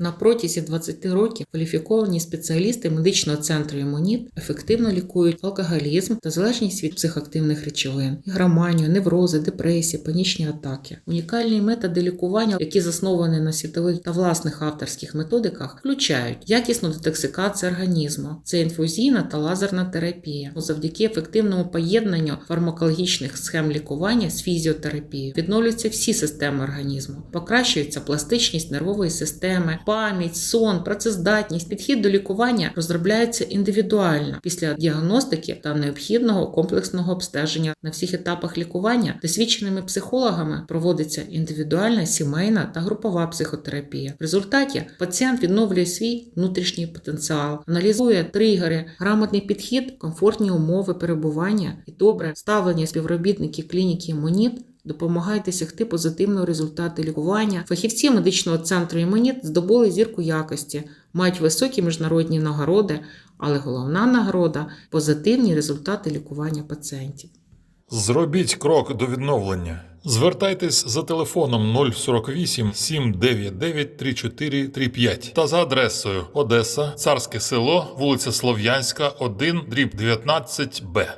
На протязі 20 років кваліфіковані спеціалісти медичного центру імуніт ефективно лікують алкоголізм та залежність від психоактивних речовин, ігроманію, неврози, депресії, панічні атаки. Унікальні методи лікування, які засновані на світових та власних авторських методиках, включають якісну детоксикацію організму, це інфузійна та лазерна терапія. Завдяки ефективному поєднанню фармакологічних схем лікування з фізіотерапією відновлюються всі системи організму, покращується пластичність нервової системи, пам'ять, сон, працездатність. Підхід до лікування розробляється індивідуально після діагностики та необхідного комплексного обстеження на всіх етапах лікування. Досвідченими психологами проводиться індивідуальна, сімейна та групова психотерапія. В результаті пацієнт відновлює свій внутрішній потенціал, аналізує тригери, грамотний підхід, комфортні умови перебування і добре ставлення співробітників клініки імуніт допомагають досягти позитивного результату лікування. Фахівці медичного центру імуніт здобули зірку якості, мають високі міжнародні нагороди, але головна нагорода позитивні результати лікування пацієнтів. Зробіть крок до відновлення. Звертайтесь за телефоном 048 799 3435 та за адресою Одеса, Царське село, вулиця Слов'янська, 1, дріб 19 Б.